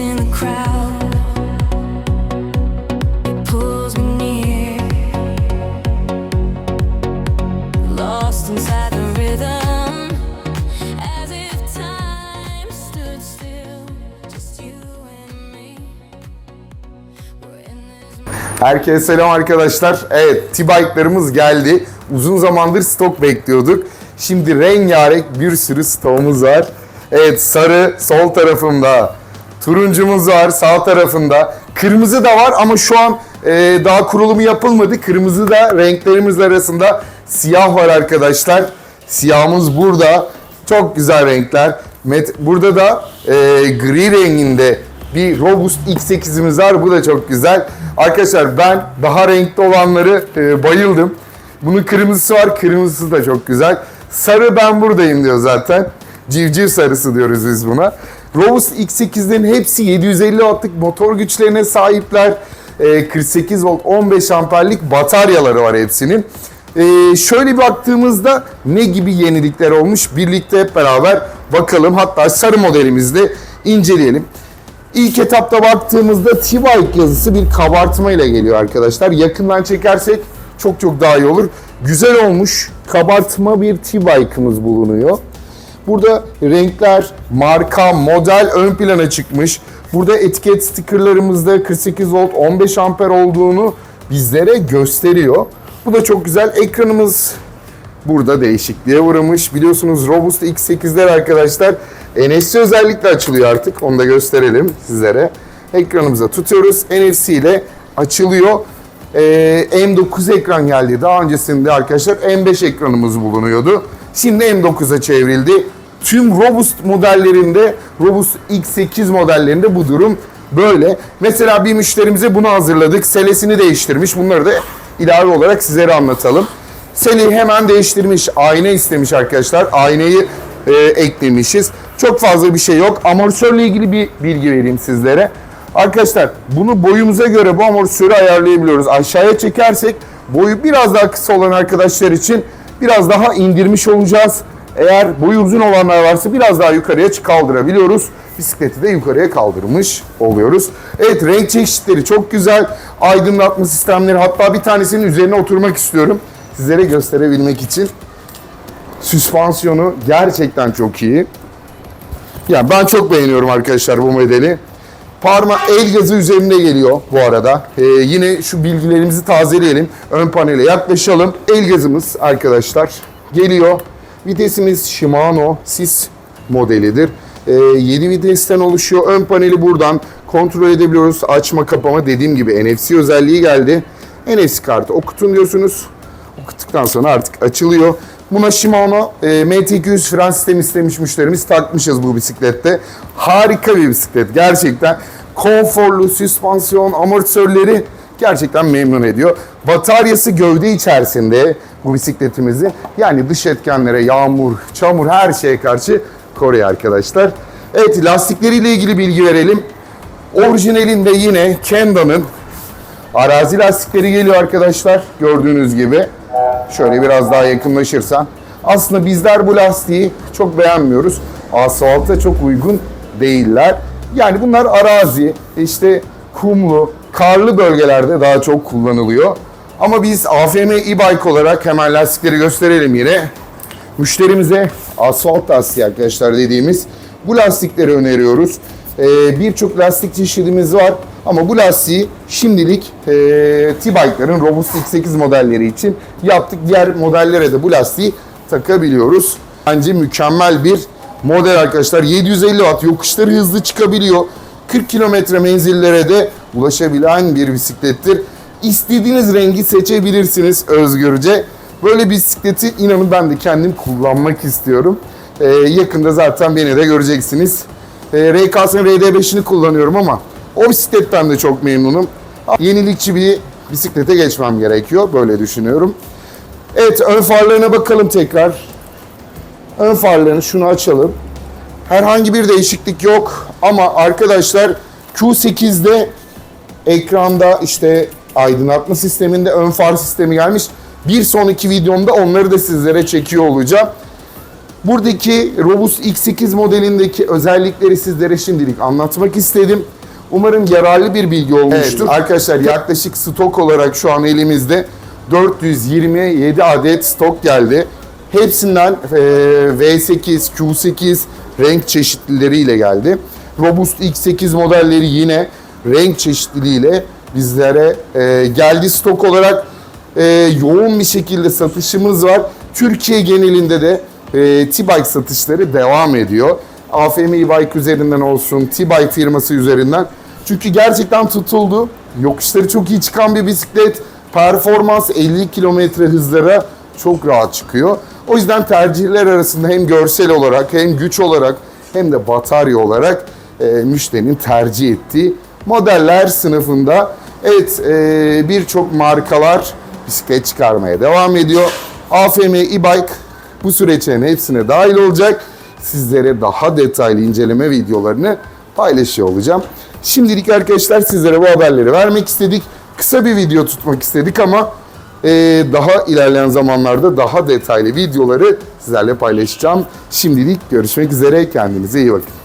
in Herkese selam arkadaşlar. Evet, T-Bike'larımız geldi. Uzun zamandır stok bekliyorduk. Şimdi rengarenk bir sürü stoğumuz var. Evet, sarı sol tarafımda, Turuncumuz var sağ tarafında. Kırmızı da var ama şu an e, daha kurulumu yapılmadı. Kırmızı da renklerimiz arasında siyah var arkadaşlar. Siyahımız burada. Çok güzel renkler. Met, burada da e, gri renginde bir Robust X8'imiz var. Bu da çok güzel. Arkadaşlar ben daha renkli olanları e, bayıldım. Bunun kırmızısı var. Kırmızısı da çok güzel. Sarı ben buradayım diyor zaten. Civciv sarısı diyoruz biz buna. Robust X8'lerin hepsi 750 wattlık motor güçlerine sahipler. E, 48 volt 15 amperlik bataryaları var hepsinin. E, şöyle baktığımızda ne gibi yenilikler olmuş birlikte hep beraber bakalım. Hatta sarı modelimizde inceleyelim. İlk etapta baktığımızda T-Bike yazısı bir kabartma ile geliyor arkadaşlar. Yakından çekersek çok çok daha iyi olur. Güzel olmuş kabartma bir T-Bike'ımız bulunuyor. Burada renkler, marka, model ön plana çıkmış. Burada etiket stikerlerimizde 48 volt 15 amper olduğunu bizlere gösteriyor. Bu da çok güzel. Ekranımız burada değişikliğe uğramış. Biliyorsunuz Robust X8'ler arkadaşlar NFC özellikle açılıyor artık. Onu da gösterelim sizlere. Ekranımıza tutuyoruz. NFC ile açılıyor. Ee, M9 ekran geldi. Daha öncesinde arkadaşlar M5 ekranımız bulunuyordu. Şimdi M9'a çevrildi. Tüm Robust modellerinde, Robust X8 modellerinde bu durum böyle. Mesela bir müşterimize bunu hazırladık. Selesini değiştirmiş. Bunları da ilave olarak sizlere anlatalım. Seli hemen değiştirmiş. Ayna istemiş arkadaşlar. Aynayı e, eklemişiz. Çok fazla bir şey yok. Amortisörle ilgili bir bilgi vereyim sizlere. Arkadaşlar bunu boyumuza göre bu amortisörü ayarlayabiliyoruz. Aşağıya çekersek boyu biraz daha kısa olan arkadaşlar için biraz daha indirmiş olacağız. Eğer boyu uzun olanlar varsa biraz daha yukarıya kaldırabiliyoruz. Bisikleti de yukarıya kaldırmış oluyoruz. Evet renk çeşitleri çok güzel. Aydınlatma sistemleri hatta bir tanesinin üzerine oturmak istiyorum. Sizlere gösterebilmek için. Süspansiyonu gerçekten çok iyi. Ya ben çok beğeniyorum arkadaşlar bu modeli. Parma el gazı üzerinde geliyor bu arada. Ee, yine şu bilgilerimizi tazeleyelim. Ön panele yaklaşalım. El gazımız arkadaşlar geliyor. Vitesimiz Shimano SIS modelidir. Ee, 7 vitesten oluşuyor. Ön paneli buradan kontrol edebiliyoruz. Açma kapama dediğim gibi NFC özelliği geldi. NFC kartı okutun diyorsunuz. Okuttuktan sonra artık açılıyor. Buna Shimano e, MT200 fren sistemi istemiş müşterimiz takmışız bu bisiklette. Harika bir bisiklet gerçekten. Konforlu, süspansiyon, amortisörleri gerçekten memnun ediyor. Bataryası gövde içerisinde bu bisikletimizi yani dış etkenlere, yağmur, çamur her şeye karşı koruyor arkadaşlar. Evet lastikleriyle ilgili bilgi verelim. Orijinalinde yine Kenda'nın Arazi lastikleri geliyor arkadaşlar gördüğünüz gibi. Şöyle biraz daha yakınlaşırsan. Aslında bizler bu lastiği çok beğenmiyoruz. Asfalta çok uygun değiller. Yani bunlar arazi, işte kumlu, karlı bölgelerde daha çok kullanılıyor. Ama biz AFM e-bike olarak hemen lastikleri gösterelim yine. Müşterimize asfalt lastiği arkadaşlar dediğimiz bu lastikleri öneriyoruz. Ee, Birçok lastik çeşidimiz var ama bu lastiği şimdilik e, T-Bike'ların Robust X8 modelleri için yaptık. Diğer modellere de bu lastiği takabiliyoruz. Bence mükemmel bir model arkadaşlar. 750 watt yokuşları hızlı çıkabiliyor. 40 kilometre menzillere de ulaşabilen bir bisiklettir. İstediğiniz rengi seçebilirsiniz özgürce. Böyle bisikleti inanın ben de kendim kullanmak istiyorum. Ee, yakında zaten beni de göreceksiniz. Ee, RKS'ın RD5'ini kullanıyorum ama o bisikletten de çok memnunum. Yenilikçi bir bisiklete geçmem gerekiyor. Böyle düşünüyorum. Evet ön farlarına bakalım tekrar. Ön farlarını şunu açalım. Herhangi bir değişiklik yok ama arkadaşlar Q8'de ekranda işte aydınlatma sisteminde ön far sistemi gelmiş. Bir sonraki videomda onları da sizlere çekiyor olacağım. Buradaki Robust X8 modelindeki özellikleri sizlere şimdilik anlatmak istedim. Umarım yararlı bir bilgi olmuştur. arkadaşlar yaklaşık stok olarak şu an elimizde 427 adet stok geldi. Hepsinden e, V8, Q8 renk çeşitlileriyle geldi. Robust X8 modelleri yine renk çeşitliliğiyle bizlere e, geldi stok olarak e, yoğun bir şekilde satışımız var. Türkiye genelinde de T-Bike satışları devam ediyor. AFM e-Bike üzerinden olsun, T-Bike firması üzerinden. Çünkü gerçekten tutuldu. Yokuşları çok iyi çıkan bir bisiklet. Performans 50 kilometre hızlara çok rahat çıkıyor. O yüzden tercihler arasında hem görsel olarak hem güç olarak hem de batarya olarak e, müşterinin tercih ettiği modeller sınıfında. Evet e, birçok markalar bisiklet çıkarmaya devam ediyor. AFM e-bike bu süreçlerin hepsine dahil olacak. Sizlere daha detaylı inceleme videolarını paylaşıyor olacağım. Şimdilik arkadaşlar sizlere bu haberleri vermek istedik. Kısa bir video tutmak istedik ama daha ilerleyen zamanlarda daha detaylı videoları sizlerle paylaşacağım. Şimdilik görüşmek üzere. Kendinize iyi bakın.